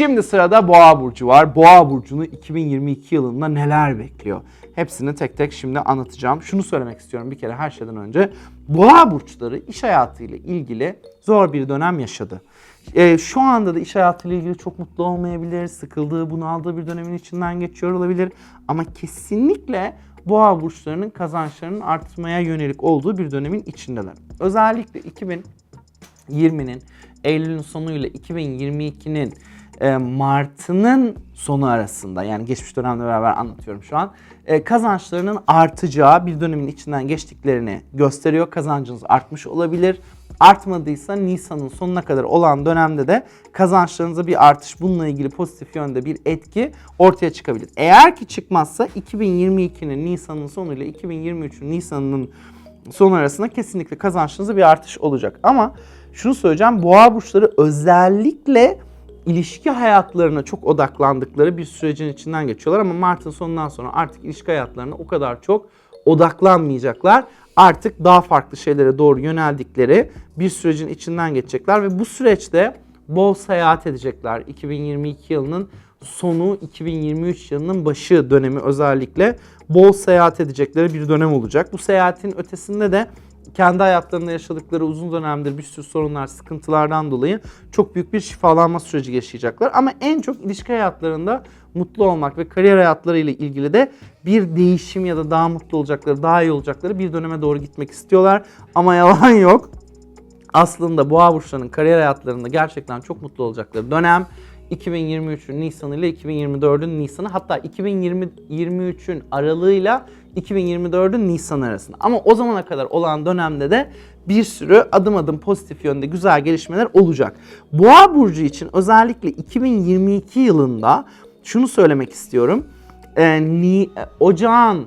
Şimdi sırada Boğa burcu var. Boğa burcunu 2022 yılında neler bekliyor? Hepsini tek tek şimdi anlatacağım. Şunu söylemek istiyorum bir kere her şeyden önce. Boğa burçları iş hayatıyla ilgili zor bir dönem yaşadı. Ee, şu anda da iş hayatıyla ilgili çok mutlu olmayabilir, sıkıldığı, bunaldığı bir dönemin içinden geçiyor olabilir. Ama kesinlikle boğa burçlarının kazançlarının artmaya yönelik olduğu bir dönemin içindeler. Özellikle 2020'nin Eylül'ün sonuyla 2022'nin e, Mart'ının sonu arasında yani geçmiş dönemle beraber anlatıyorum şu an e, kazançlarının artacağı bir dönemin içinden geçtiklerini gösteriyor. Kazancınız artmış olabilir. Artmadıysa Nisan'ın sonuna kadar olan dönemde de kazançlarınıza bir artış bununla ilgili pozitif yönde bir etki ortaya çıkabilir. Eğer ki çıkmazsa 2022'nin Nisan'ın sonuyla 2023'ün Nisan'ın son arasında kesinlikle kazançınızda bir artış olacak. Ama şunu söyleyeceğim boğa burçları özellikle ilişki hayatlarına çok odaklandıkları bir sürecin içinden geçiyorlar ama Mart'ın sonundan sonra artık ilişki hayatlarına o kadar çok odaklanmayacaklar. Artık daha farklı şeylere doğru yöneldikleri bir sürecin içinden geçecekler ve bu süreçte bol seyahat edecekler. 2022 yılının sonu 2023 yılının başı dönemi özellikle bol seyahat edecekleri bir dönem olacak. Bu seyahatin ötesinde de kendi hayatlarında yaşadıkları uzun dönemdir bir sürü sorunlar, sıkıntılardan dolayı çok büyük bir şifalanma süreci yaşayacaklar. Ama en çok ilişki hayatlarında mutlu olmak ve kariyer hayatları ile ilgili de bir değişim ya da daha mutlu olacakları, daha iyi olacakları bir döneme doğru gitmek istiyorlar. Ama yalan yok. Aslında boğa burçlarının kariyer hayatlarında gerçekten çok mutlu olacakları dönem 2023'ün Nisan'ı ile 2024'ün Nisan'ı hatta 2023'ün aralığıyla 2024'ün Nisan arasında. Ama o zamana kadar olan dönemde de bir sürü adım adım pozitif yönde güzel gelişmeler olacak. Boğa burcu için özellikle 2022 yılında şunu söylemek istiyorum. Ee, ni, ocağın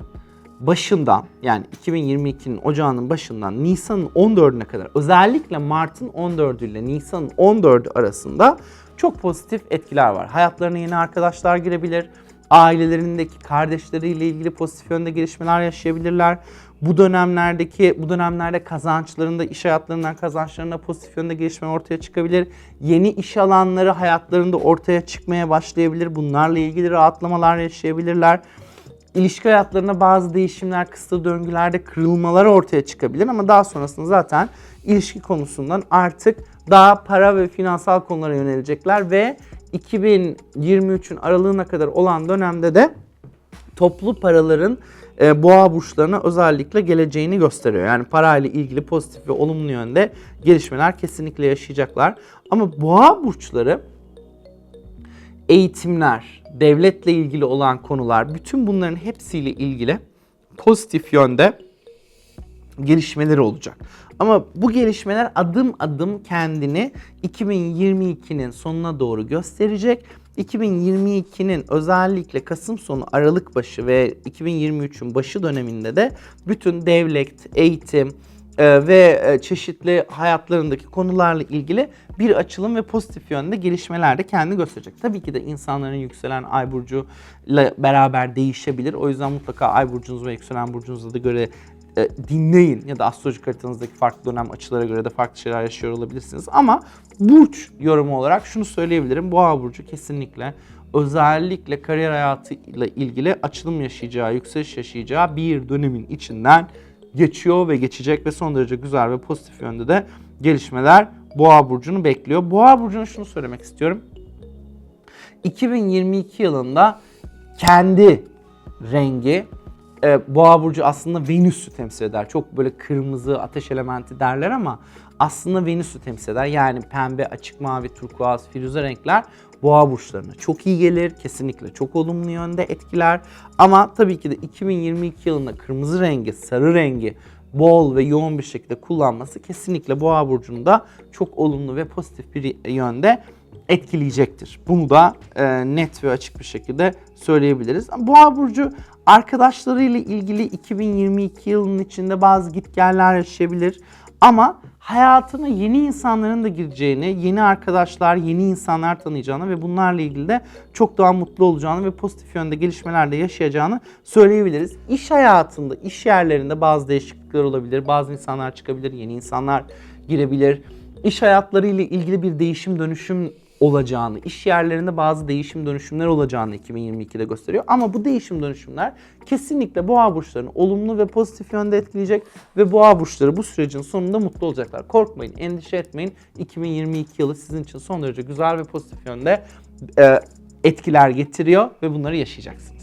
başından yani 2022'nin ocağının başından Nisan'ın 14'üne kadar özellikle Mart'ın 14'ü ile Nisan'ın 14'ü arasında çok pozitif etkiler var. Hayatlarına yeni arkadaşlar girebilir. Ailelerindeki kardeşleriyle ilgili pozitif yönde gelişmeler yaşayabilirler. Bu dönemlerdeki bu dönemlerde kazançlarında, iş hayatlarından kazançlarında pozitif yönde gelişme ortaya çıkabilir. Yeni iş alanları hayatlarında ortaya çıkmaya başlayabilir. Bunlarla ilgili rahatlamalar yaşayabilirler ilişki hayatlarına bazı değişimler, kısır döngülerde kırılmalar ortaya çıkabilir ama daha sonrasında zaten ilişki konusundan artık daha para ve finansal konulara yönelecekler ve 2023'ün aralığına kadar olan dönemde de toplu paraların e, boğa burçlarına özellikle geleceğini gösteriyor. Yani parayla ilgili pozitif ve olumlu yönde gelişmeler kesinlikle yaşayacaklar. Ama boğa burçları eğitimler, devletle ilgili olan konular, bütün bunların hepsiyle ilgili pozitif yönde gelişmeleri olacak. Ama bu gelişmeler adım adım kendini 2022'nin sonuna doğru gösterecek. 2022'nin özellikle Kasım sonu Aralık başı ve 2023'ün başı döneminde de bütün devlet, eğitim, e, ve e, çeşitli hayatlarındaki konularla ilgili bir açılım ve pozitif yönde gelişmeler de kendini gösterecek. Tabii ki de insanların yükselen ay burcu ile beraber değişebilir. O yüzden mutlaka ay burcunuz ve yükselen burcunuza da göre e, dinleyin ya da astrolojik haritanızdaki farklı dönem açılara göre de farklı şeyler yaşıyor olabilirsiniz. Ama burç yorumu olarak şunu söyleyebilirim. Boğa burcu kesinlikle özellikle kariyer hayatıyla ilgili açılım yaşayacağı, yükseliş yaşayacağı bir dönemin içinden geçiyor ve geçecek ve son derece güzel ve pozitif yönde de gelişmeler Boğa burcunu bekliyor. Boğa burcuna şunu söylemek istiyorum. 2022 yılında kendi rengi e, Boğa burcu aslında Venüs'ü temsil eder. Çok böyle kırmızı ateş elementi derler ama aslında Venüs'ü temsil eder. Yani pembe, açık mavi, turkuaz, firuze renkler boğa burçlarına çok iyi gelir. Kesinlikle çok olumlu yönde etkiler. Ama tabii ki de 2022 yılında kırmızı rengi, sarı rengi bol ve yoğun bir şekilde kullanması kesinlikle boğa burcunu da çok olumlu ve pozitif bir yönde etkileyecektir. Bunu da e, net ve açık bir şekilde söyleyebiliriz. Boğa burcu arkadaşlarıyla ilgili 2022 yılının içinde bazı gitgeller yaşayabilir. Ama hayatına yeni insanların da gireceğini, yeni arkadaşlar, yeni insanlar tanıyacağını ve bunlarla ilgili de çok daha mutlu olacağını ve pozitif yönde gelişmeler de yaşayacağını söyleyebiliriz. İş hayatında, iş yerlerinde bazı değişiklikler olabilir. Bazı insanlar çıkabilir, yeni insanlar girebilir. İş hayatları ile ilgili bir değişim, dönüşüm olacağını, iş yerlerinde bazı değişim dönüşümler olacağını 2022'de gösteriyor. Ama bu değişim dönüşümler kesinlikle boğa burçlarını olumlu ve pozitif yönde etkileyecek ve boğa burçları bu sürecin sonunda mutlu olacaklar. Korkmayın, endişe etmeyin. 2022 yılı sizin için son derece güzel ve pozitif yönde e, etkiler getiriyor ve bunları yaşayacaksınız.